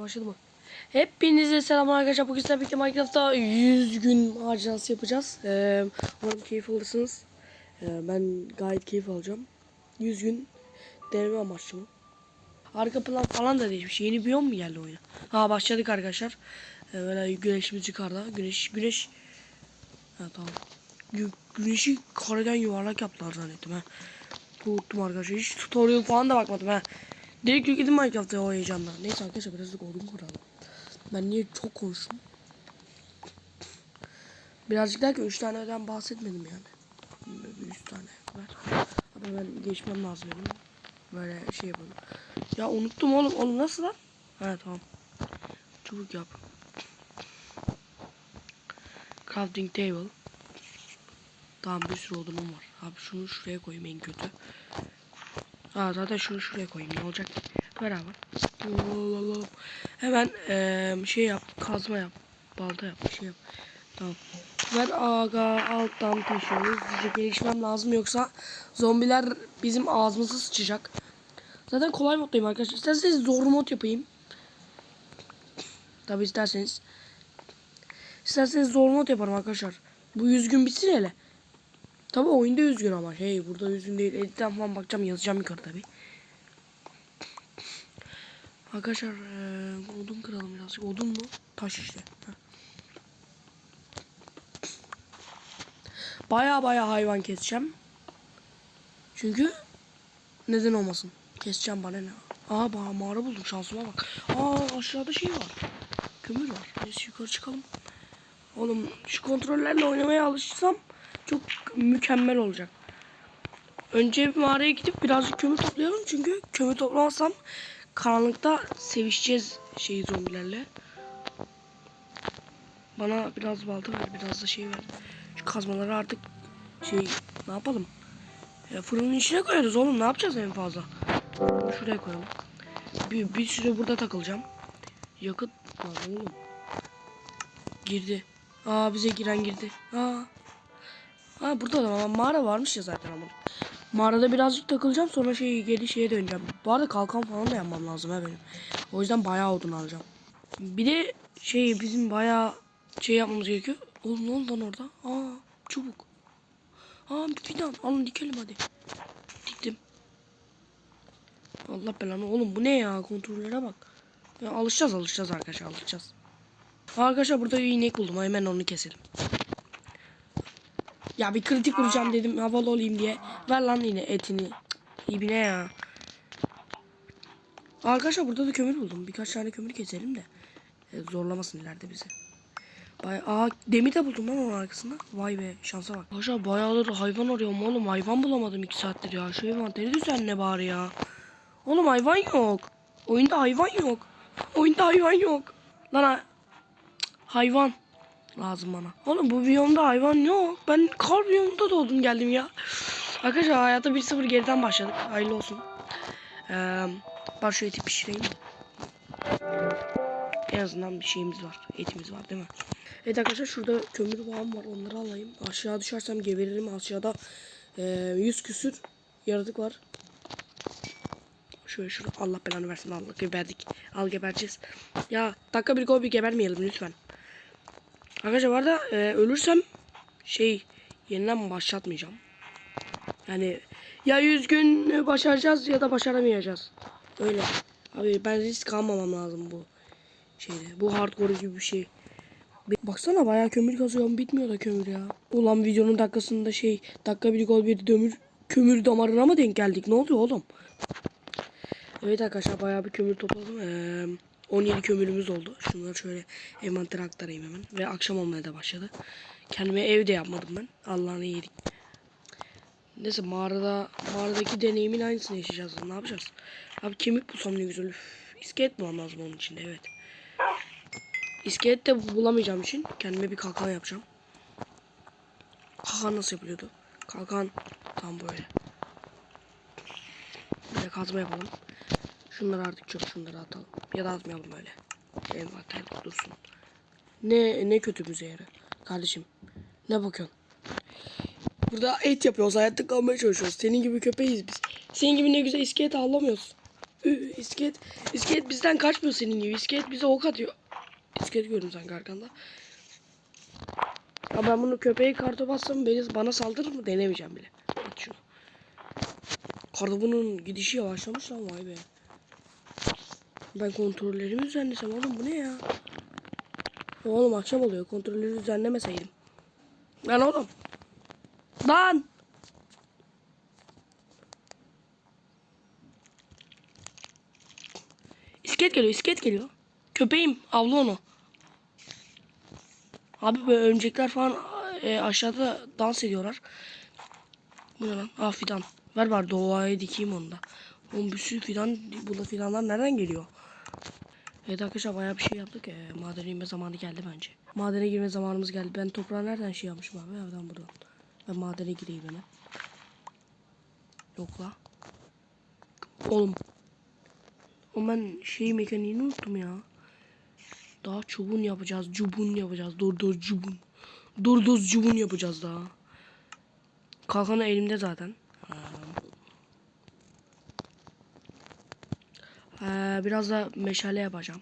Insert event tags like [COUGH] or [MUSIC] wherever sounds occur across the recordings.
Başladı mı? Hepinize selamlar arkadaşlar. Bugün sizlerle birlikte Minecraft'ta 100 gün macerası yapacağız. Ee, umarım keyif alırsınız. Ee, ben gayet keyif alacağım. 100 gün deneme amaçlı mı? Arka plan falan da değişmiş. Yeni biyom mu geldi oyuna? Ha başladık arkadaşlar. Ee, böyle güneşimiz yukarıda. Güneş, güneş. Ha tamam. Gü güneşi kareden yuvarlak yaptılar zannettim ha. Unuttum arkadaşlar. Hiç tutorial falan da bakmadım ha. Direkt yükledim Minecraft'ta o heyecanla. Neyse arkadaşlar birazcık odun kuralım. Ben niye çok konuştum? Birazcık derken 3 taneden bahsetmedim yani. Böyle 100 tane var. Ama ben geçmem lazım benim. Böyle şey yapalım. Ya unuttum oğlum. Oğlum nasıl lan? Ha tamam. Çabuk yap. Crafting table. Tamam bir sürü odunum var. Abi şunu şuraya koyayım en kötü. Aa zaten şunu şuraya koyayım ne olacak? Beraber. Hemen eee, şey yap, kazma yap, balta yap, bir şey yap. Tamam. Ver aga alttan taşıyoruz. Hızlıca gelişmem lazım yoksa zombiler bizim ağzımıza sıçacak. Zaten kolay moddayım arkadaşlar. İsterseniz zor mod yapayım. Tabi isterseniz. İsterseniz zor mod yaparım arkadaşlar. Bu 100 gün bitsin hele. Tabi oyunda 100 gün ama. Hey burada 100 gün değil. Editten falan bakacağım yazacağım yukarı tabi. Arkadaşlar eee, odun kıralım birazcık. Odun mu? Taş işte. Baya baya hayvan keseceğim. Çünkü neden olmasın? Keseceğim bana ne? Aa ba- mağara buldum şansıma bak. Aa aşağıda şey var. Kömür var. Neyse yukarı çıkalım. Oğlum şu kontrollerle oynamaya alışsam çok mükemmel olacak. Önce bir mağaraya gidip birazcık kömür toplayalım çünkü kömür toplamazsam karanlıkta sevişeceğiz şeyi zombilerle. Bana biraz balta ver, biraz da şey ver. Şu kazmaları artık şey ne yapalım? Ya fırının içine koyarız oğlum. Ne yapacağız en fazla? Şuraya koyalım. Bir, bir süre burada takılacağım. Yakıt var oğlum. Girdi. Aa bize giren girdi. Aa. Ha burada da mağara varmış ya zaten ama. Mağarada birazcık takılacağım sonra şey geri şeye döneceğim. Bu arada kalkan falan da yapmam lazım ha benim. O yüzden bayağı odun alacağım. Bir de şey bizim bayağı şey yapmamız gerekiyor. Oğlum ne oldu lan orada? Aa çubuk. Aa bir fidan alın dikelim hadi. Diktim. Allah belanı oğlum bu ne ya kontrollere bak. Ya alışacağız alışacağız arkadaşlar alışacağız. Arkadaşlar burada bir inek buldum hemen onu keselim. Ya bir kritik vuracağım dedim havalı olayım diye. Ver lan yine etini. Cık, İbine ya. Arkadaşlar burada da kömür buldum. Birkaç tane kömür keselim de. E, zorlamasın ileride bizi. Bay Aa demir de buldum lan onun arkasında. Vay be şansa bak. Arkadaşlar bayağıdır hayvan arıyorum oğlum. Hayvan bulamadım iki saattir ya. Şu envanteri düzenle bari ya. Oğlum hayvan yok. Oyunda hayvan yok. Oyunda hayvan yok. Lan ha- hayvan lazım bana. Oğlum bu biyomda hayvan yok. Ben kar biyomunda doğdum geldim ya. Arkadaşlar hayata 1-0 geriden başladık. Hayırlı olsun. Ee, bak şu eti pişireyim. En azından bir şeyimiz var. Etimiz var değil mi? Evet arkadaşlar şurada kömür bağım var. Onları alayım. Aşağı düşersem geberirim. Aşağıda e, 100 küsür yaratık var. Şöyle şurada Allah belanı versin Allah geberdik. Al gebereceğiz. Ya dakika bir gol bir gebermeyelim lütfen. Arkadaşlar bu arada e, ölürsem şey yeniden başlatmayacağım. Yani ya 100 gün başaracağız ya da başaramayacağız. Öyle. Abi ben risk almamam lazım bu şeyde. Bu hardcore gibi bir şey. Baksana bayağı kömür kazıyorum bitmiyor da kömür ya. Ulan videonun dakikasında şey dakika bir gol bir dömür kömür damarına mı denk geldik? Ne oluyor oğlum? Evet arkadaşlar bayağı bir kömür topladım. Ee, 17 kömürümüz oldu. Şunları şöyle envantere aktarayım hemen. Ve akşam olmaya da başladı. Kendime ev de yapmadım ben. Allah'ını yedik. Neyse mağarada mağaradaki deneyimin aynısını yaşayacağız. Ne yapacağız? Abi kemik bulsam ne güzel. Üf, iskelet bulamam lazım onun içinde evet. İskelet de bulamayacağım için kendime bir kalkan yapacağım. Kalkan nasıl yapılıyordu? Kalkan tam böyle. Böyle kazma yapalım. Şunları artık çöp şunları atalım. Ya da atmayalım öyle. Envanter dursun. Ne ne kötümüze yarı. Kardeşim ne bakıyorsun? Burada et yapıyoruz. Hayatta kalmaya çalışıyoruz. Senin gibi köpeğiz biz. Senin gibi ne güzel iskelet avlamıyoruz. İskelet, iskelet bizden kaçmıyor senin gibi. İskelet bize ok atıyor. İskelet gördüm sanki arkanda. Ya ben bunu köpeği kartopatsam beni bana saldırır mı denemeyeceğim bile. At şunu. Kartopunun gidişi yavaşlamış lan vay be. Ben kontrollerimi düzenlesem oğlum bu ne ya? Oğlum akşam oluyor kontrolleri düzenlemeseydim. Lan oğlum. Lan. İskelet geliyor, iskelet geliyor. Köpeğim, avla onu. Abi böyle örümcekler falan e, aşağıda dans ediyorlar. Bu ne lan? Aa fidan. Ver var doğaya dikeyim onu da. Oğlum bir sürü fidan, burada fidanlar nereden geliyor? Evet arkadaşlar bayağı bir şey yaptık. E, madene inme zamanı geldi bence. Madene girme zamanımız geldi. Ben toprağı nereden şey yapmışım abi? Evden buradan. Ben madene gireyim hemen. Yok la. Oğlum. O ben şey mekaniğini unuttum ya. Daha çubun yapacağız. Cubun yapacağız. Dur dur cubun. Dur cubun yapacağız daha. Kalkanı elimde zaten. Ee, biraz da meşale yapacağım.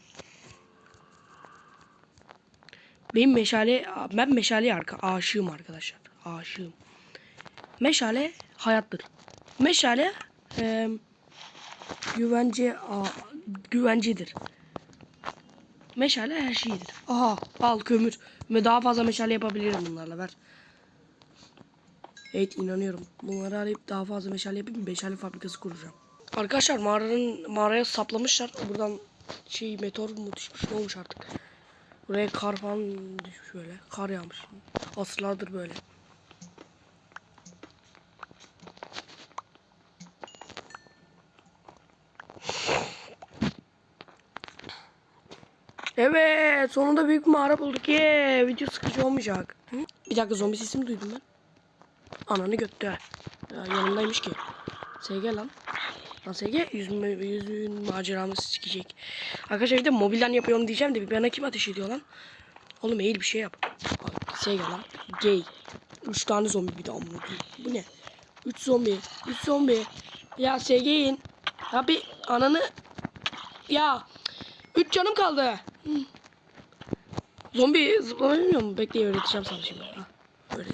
Benim meşale, ben meşale arka, aşığım arkadaşlar. Aşığım. Meşale hayattır. Meşale e, güvence a, güvencedir. Meşale her şeydir. Aha al kömür. Ve daha fazla meşale yapabilirim bunlarla ver. Evet inanıyorum. Bunları arayıp daha fazla meşale yapıp meşale fabrikası kuracağım. Arkadaşlar mağaranın mağaraya saplamışlar. Buradan şey meteor mu düşmüş ne olmuş artık. Buraya kar falan düşmüş böyle. Kar yağmış. Asırlardır böyle. Evet sonunda büyük mağara bulduk. Ye video sıkıcı olmayacak. Hı? Bir dakika zombi sesimi duydum ben. Ananı göttü. Ya, yanımdaymış ki. Lan. Lan SG yüzün, maceramız sikecek. Arkadaşlar bir de mobilden yapıyorum diyeceğim de bir bana kim ateş ediyor lan? Oğlum eğil bir şey yap. SG lan. Gay. Üç tane zombi bir de amına. Bu ne? Üç zombi. Üç zombi. Ya SG'in. Ya bir ananı. Ya. Üç canım kaldı. Hı. Zombi zıplamayı mu? Bekle öğreteceğim sana şimdi. Ha, böyle.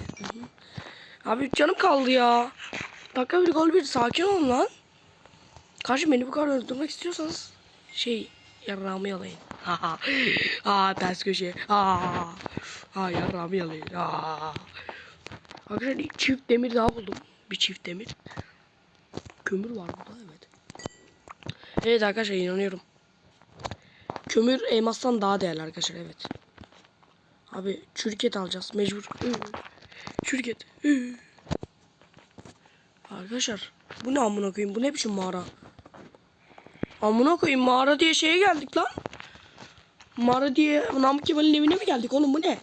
Abi üç canım kaldı ya. Dakika bir gol bir sakin olun lan. Karşı beni bu kadar öldürmek istiyorsanız şey yarrağımı yalayın. [LAUGHS] Aa ters köşe. Aa. Ha yarrağımı yalayın. Aa. Arkadaşlar çift demir daha buldum. Bir çift demir. Kömür var burada evet. Evet arkadaşlar inanıyorum. Kömür elmastan daha değerli arkadaşlar evet. Abi çürüket alacağız mecbur. Hı. Arkadaşlar bu ne amına koyayım? Bu ne biçim mağara? Amına koyayım mağara diye şeye geldik lan. Mağara diye Namık Kemal'in evine mi geldik oğlum bu ne?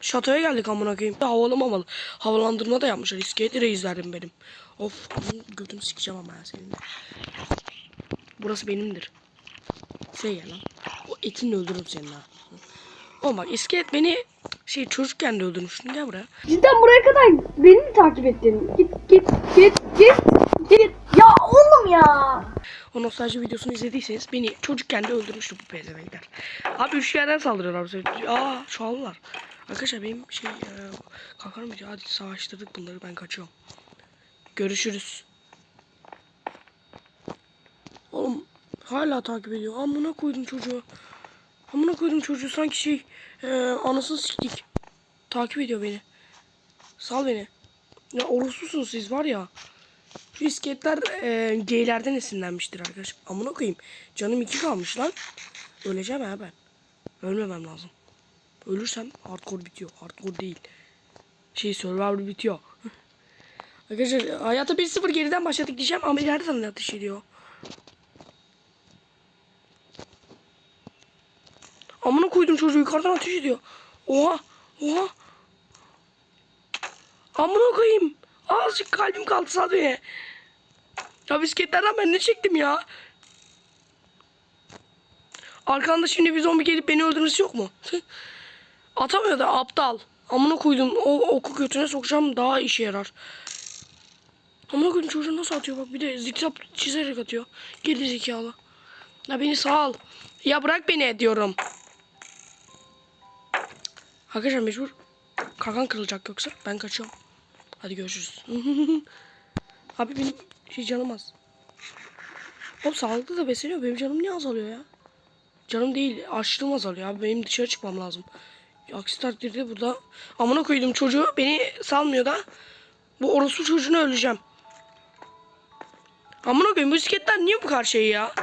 Şatoya geldik amına koyayım. Havalı mamalı. Havalandırma da yapmışlar. İskeleti reislerim benim. Of götünü sikeceğim ama ya seninle. Burası benimdir. Şey ya lan. O etini öldürürüm senin ha. Oğlum bak iskelet beni şey çocukken de öldürmüştün. Gel buraya. Cidden buraya kadar beni mi takip ettin? Git git git git. Ya. O nostalji videosunu izlediyseniz beni çocukken de öldürmüştü bu pezevenkler. Abi üç yerden saldırıyorlar bize. Aa çoğallar. Arkadaşlar benim şey e, kalkarım video. Hadi savaştırdık bunları ben kaçıyorum. Görüşürüz. Oğlum hala takip ediyor. Amına koydum çocuğu. Amına koydum çocuğu sanki şey e, anasını siktik. Takip ediyor beni. Sal beni. Ya orospusunuz siz var ya. Şu iskeletler e, geylerden esinlenmiştir arkadaş. Amına koyayım. Canım iki kalmış lan. Öleceğim ha ben. Ölmemem lazım. Ölürsem hardcore bitiyor. Hardcore değil. Şey survivor bitiyor. [LAUGHS] arkadaşlar hayata 1-0 geriden başladık diyeceğim ama ileriden de ateş ediyor. Amına koydum çocuğu yukarıdan ateş ediyor. Oha. Oha. Amına koyayım. Azıcık kalbim kaldı beni. Ya bisikletlerden ben ne çektim ya? Arkanda şimdi bir zombi gelip beni öldürmesi yok mu? Atamıyor da aptal. Amına koydum. O oku götüne sokacağım daha işe yarar. Amına koyayım çocuğu nasıl atıyor bak bir de zikzap çizerek atıyor. Geri zekalı. Ya beni sal. Ya bırak beni diyorum. Arkadaşlar mecbur kakan kırılacak yoksa ben kaçıyorum. Hadi görüşürüz. [LAUGHS] Abi benim şey canım az. Oğlum sağlıklı da besleniyor. Benim canım niye azalıyor ya? Canım değil açlığım azalıyor abi. Benim dışarı çıkmam lazım. Aksi takdirde burada amına koydum çocuğu beni salmıyor da bu orospu çocuğunu öleceğim. Amına koyayım bisikletler niye bu kadar şey ya?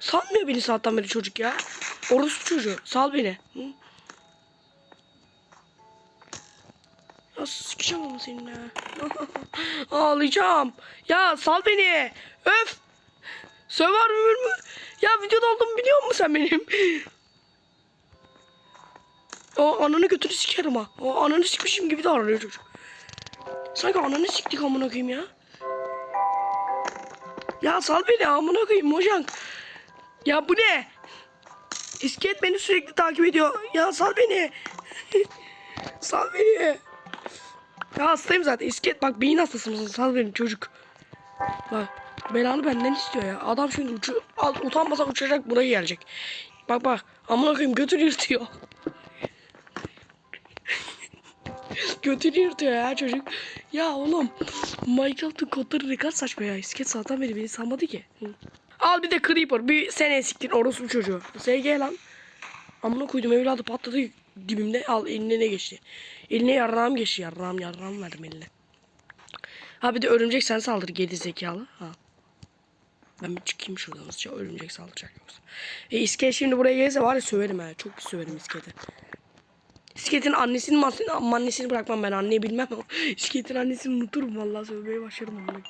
Salmıyor beni saatten beri çocuk ya. Orospu çocuğu sal beni. Hı? Ya sikeceğim ama seninle. Ağlayacağım. Ya sal beni. Öf. Survivor mü? Ya videoda olduğumu biliyor musun sen benim? O ananı götünü sikerim ha. O ananı sikmişim gibi davranıyor çocuk. Sanki ananı siktik amına koyayım ya. Ya sal beni amına koyayım Mojang. Ya bu ne? İskelet beni sürekli takip ediyor. Ya sal beni. [LAUGHS] sal beni. Ya hastayım zaten. İskelet bak beyin hastası mısın? Sal beni çocuk. Bak belanı benden istiyor ya. Adam şimdi uçu, utanmasa uçacak buraya gelecek. Bak bak amına koyayım götünü yırtıyor. [LAUGHS] götünü yırtıyor ya çocuk. Ya oğlum Minecraft'ın kodları ne kadar saçma ya. İsket zaten beni beni sanmadı ki. Al bir de Creeper. Bir sen eksiktin orospu çocuğu. SG lan. Amına koydum evladı patladı dibimde. Al eline ne geçti? Eline yarrağım geçti. Yarrağım yarrağım verdim eline. Ha bir de örümcek sen saldır geri zekalı. Ha. Ben bir çıkayım şuradan hızlıca örümcek saldıracak yoksa. E iskelet şimdi buraya gelirse var ya söverim ha. Çok bir söverim iskeleti. İskeletin annesini masini, annesini bırakmam ben anneyi bilmem ama [LAUGHS] İskeletin annesini unuturum vallahi sövmeye başlarım onu.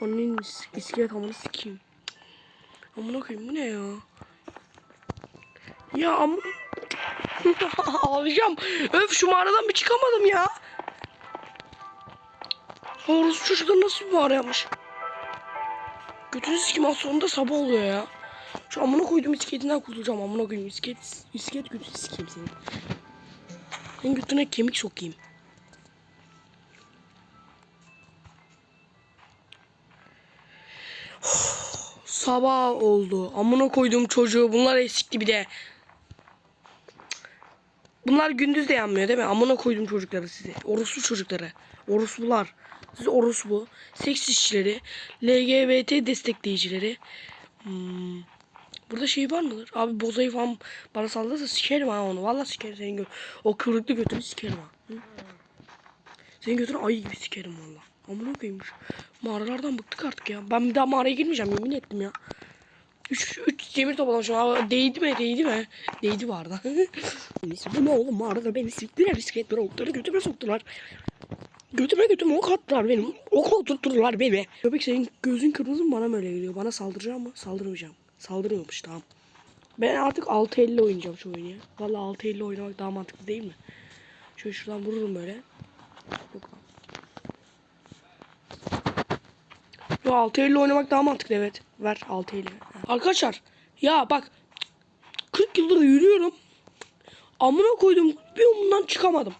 Annenin is- iskelet amını sikeyim. Amına koyayım bu ne ya? Ya am... [LAUGHS] Ağlayacağım. Öf şu mağaradan bir çıkamadım ya. Horus çocuklar nasıl bir mağara yapmış? Götünü sikim az sonunda sabah oluyor ya. Şu amına koydum isketinden kurtulacağım amına koyayım isket isket götünü sikeyim senin. Senin götüne kemik sokayım. [SIGHS] Sabah oldu. Amına koydum çocuğu. Bunlar eksikti bir de. Bunlar gündüz de yanmıyor değil mi? Amına koydum çocukları sizi. Orospu çocukları. Orospular. Siz orospu. Seks işçileri. LGBT destekleyicileri. Hmm. Burada şey var mıdır? Abi bozayı falan bana saldırırsa sikerim ha onu. Vallahi sikerim senin gö O kıvrıklı götünü sikerim ha. Hı? Senin götünü ayı gibi sikerim valla. Amına şu Mağaralardan bıktık artık ya. Ben bir daha mağaraya girmeyeceğim yemin ettim ya. Üç, üç demir toplamışım abi. Değdi mi? Değdi mi? Değdi vardı. [LAUGHS] Neyse bu ne oğlum mağarada beni siktiler bisikletleri okları götüme soktular. Götüme götüme ok attılar benim. Ok oturttular beni. Köpek senin gözün kırmızı mı bana mı öyle geliyor? Bana saldıracağım mı? Saldırmayacağım. Saldırmıyormuş tamam. Ben artık 6.50 oynayacağım şu oyunu ya. Valla 6.50 oynamak daha mantıklı değil mi? Şöyle şuradan vururum böyle. Yok lan. Yo 6.50 oynamak daha mantıklı evet. Ver 6.50. Arkadaşlar ya bak 40 yıldır yürüyorum. Amına koydum bir ondan çıkamadım.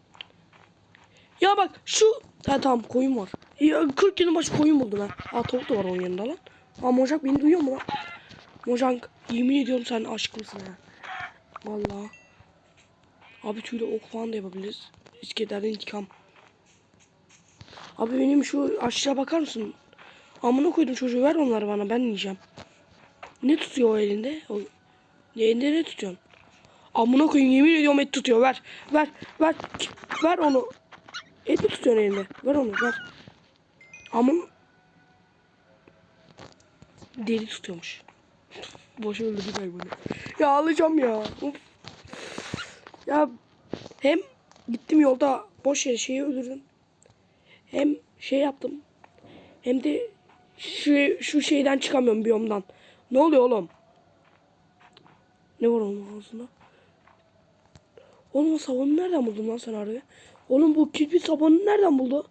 Ya bak şu ha tamam koyun var. Ya 40 yılın başı koyun buldum ha. Aa tavuk da var onun yanında lan. Aa Mojang beni duyuyor mu lan? Mojang yemin ediyorum sen aşkımsın ha. Vallahi. Abi tüyle ok falan da yapabiliriz. İskelerden intikam. Abi benim şu aşağı bakar mısın? Amına koydum çocuğu ver onları bana ben yiyeceğim. Ne tutuyor o elinde? O... Elinde ne tutuyorsun? Amına koyayım yemin ediyorum et tutuyor ver. Ver ver ver onu. Et mi tutuyorsun elinde? Ver onu ver. Amın deli tutuyormuş. Boşa öldürdü bunu. Ya alacağım ya. Of. Ya hem gittim yolda boş yere şeyi öldürdüm. Hem şey yaptım. Hem de şu, şu şeyden çıkamıyorum biyomdan. Ne oluyor oğlum? Ne var onun ağzında? Oğlum o sabanı nereden buldun lan sen harbi? Oğlum bu kirpi sabanı nereden buldu?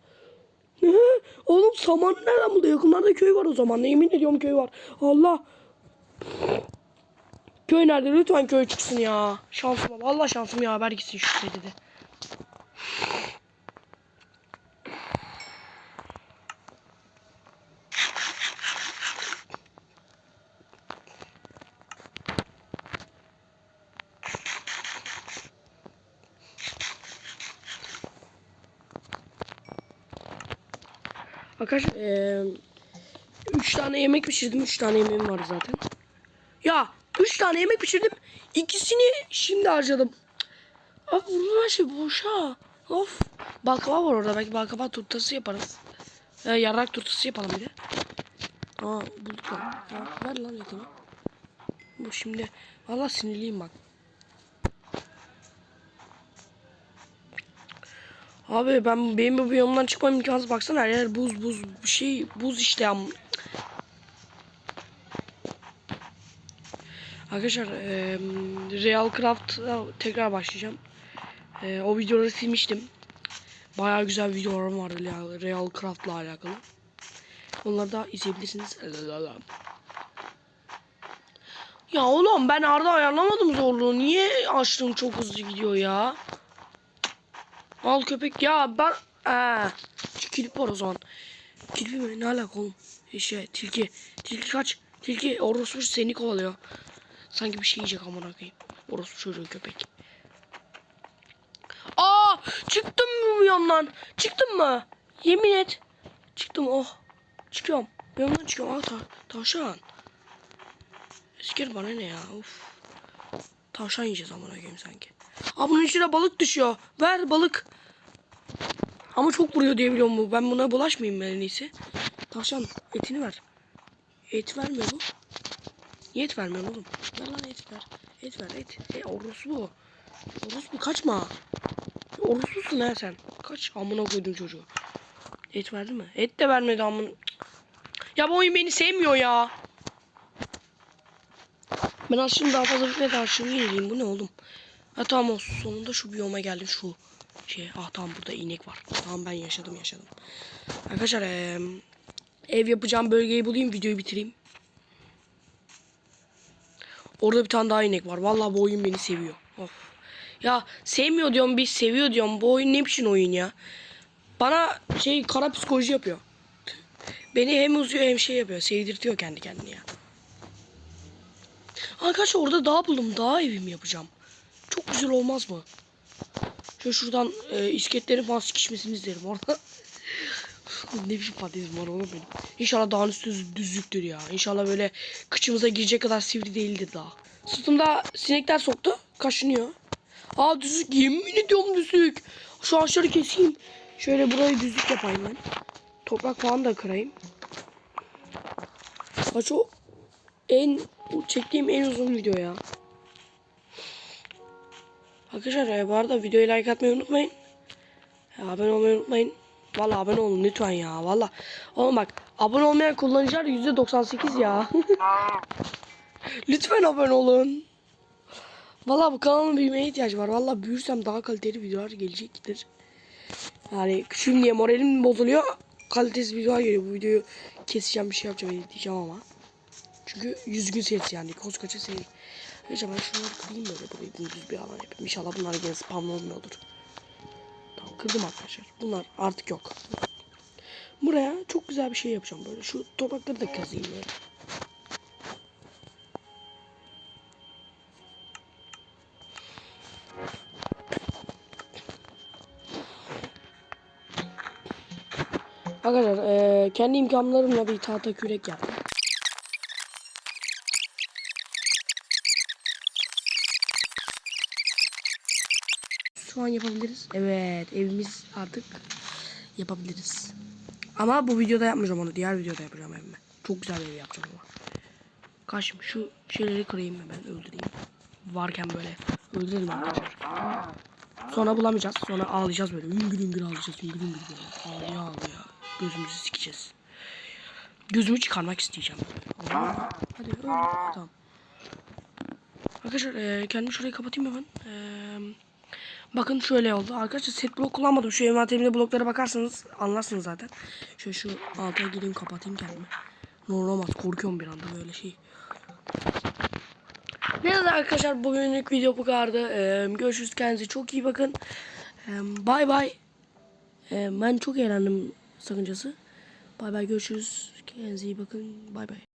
Oğlum samanı nereden buldu? Yakınlarda köy var o zaman. Yemin ediyorum köy var. Allah. Köy nerede? Lütfen köy çıksın ya. Şansıma. Vallahi şansım ya. Haber gitsin şu dedi. Arkadaşlar eee üç tane yemek pişirdim. Üç tane yemeğim var zaten. Ya üç tane yemek pişirdim. İkisini şimdi harcadım. Abi bunun her şey boşa. Of. Baklava var orada. Belki baklava turtası yaparız. Ee, yarrak turtası yapalım bir de. Aa bulduk lan. Ya, ver lan etini. Bu şimdi. Valla sinirliyim bak. Abi ben benim bu biyomdan çıkmam imkansız baksana her yer buz buz bir şey buz işte am. Arkadaşlar eee Real Craft'a tekrar başlayacağım. Eee, o videoları silmiştim. Bayağı güzel videolarım vardı ya Real Craft'la alakalı. Onları da izleyebilirsiniz. Ya oğlum ben Arda ayarlamadım zorluğu. Niye açtım çok hızlı gidiyor ya? Al köpek ya ben... Ee, kilip var o zaman. Kilip mi? Ne alaka oğlum? İşte tilki. Tilki kaç. Tilki orospu seni kovalıyor. Sanki bir şey yiyecek amına koyayım. Orospu çocuğu köpek. Aa! Çıktım mı yandan? Çıktım mı? Yemin et. Çıktım oh. Çıkıyorum. Yandan çıkıyorum. Aa ta tavşan. Esker bana ne ya? Of. Tavşan yiyeceğiz amına koyayım sanki. Aa bunun içine balık düşüyor. Ver balık. Ama çok vuruyor diye biliyorum bu. Ben buna bulaşmayayım ben en iyisi. Tavşan etini ver. Et vermiyor bu. Niye et vermiyor oğlum? Ver lan et ver. Et ver et. E orospu. Orospu kaçma. Orospusun ha sen. Kaç amına koydum çocuğu. Et verdi mi? Et de vermedi amına. Ya bu oyun beni sevmiyor ya. Ben aslında daha fazla gitmeye karşımı yenileyim. Bu ne oğlum? Ha tamam olsun. Sonunda şu biyoma geldim. Şu şey. Ah tamam burada inek var. Tamam ben yaşadım yaşadım. Arkadaşlar ev yapacağım bölgeyi bulayım. Videoyu bitireyim. Orada bir tane daha inek var. Vallahi bu oyun beni seviyor. Of. Ya sevmiyor diyorum bir seviyor diyorum. Bu oyun ne biçim oyun ya? Bana şey kara psikoloji yapıyor. Beni hem uzuyor hem şey yapıyor. Sevdirtiyor kendi kendine ya. Arkadaşlar orada dağ buldum. Dağ evimi yapacağım. Çok güzel olmaz mı? Şöyle şuradan e, isketlerin falan sıkışmasını izlerim orada. [LAUGHS] ne biçim fantezim var oğlum benim. İnşallah dağın üstü düz- düzlüktür ya. İnşallah böyle kıçımıza girecek kadar sivri değildir dağ. Sırtımda sinekler soktu. Kaşınıyor. Aa düzlük yemin ediyorum düzlük. Şu ağaçları keseyim. Şöyle burayı düzlük yapayım ben. Toprak falan da kırayım. Bak o en çektiğim en uzun video ya. Arkadaşlar e, bu arada videoyu like atmayı unutmayın. E, abone olmayı unutmayın. Vallahi abone olun lütfen ya. Vallahi. Oğlum bak abone olmayan kullanıcılar %98 ya. [LAUGHS] lütfen abone olun. Vallahi bu kanalın büyümeye ihtiyacı var. Vallahi büyürsem daha kaliteli videolar gelecektir. Yani küçüğüm diye moralim bozuluyor. Kalitesiz videolar geliyor. Bu videoyu keseceğim bir şey yapacağım diyeceğim ama. Çünkü 100 gün serisi yani koskoca seri. Neyse ben şunları kırayım böyle burayı dümdüz bir alan yapayım. İnşallah bunlar gene spamlanmıyordur. Tamam kırdım arkadaşlar. Bunlar artık yok. Buraya çok güzel bir şey yapacağım böyle. Şu toprakları da kazıyım böyle. Arkadaşlar eee, kendi imkanlarımla bir tahta kürek yaptım. Şu an yapabiliriz. Evet evimiz artık yapabiliriz. Ama bu videoda yapmayacağım onu. Diğer videoda yapacağım evimi. Çok güzel bir ev yapacağım ama. Kaçım şu şeyleri kırayım hemen öldüreyim. Varken böyle öldürelim arkadaşlar. Sonra bulamayacağız. Sonra ağlayacağız böyle. Üngür üngür ağlayacağız. Üngür üngür böyle. Ağlaya ağlaya. Gözümüzü sikeceğiz. Gözümü çıkarmak isteyeceğim. Hadi öldür. Tamam. Arkadaşlar eee kendimi şurayı kapatayım hemen. Eee bakın şöyle oldu. Arkadaşlar set blok kullanmadım. Şu envanterimde bloklara bakarsanız anlarsınız zaten. Şöyle şu alta gireyim kapatayım kendimi. Ne olur olmaz. Korkuyorum bir anda böyle şey. Neyse arkadaşlar bugünlük video bu kadardı. Ee, görüşürüz kendinize çok iyi bakın. Ee, bay bay. Ee, ben çok eğlendim sakıncası. Bay bay görüşürüz. Kendinize iyi bakın. Bay bay.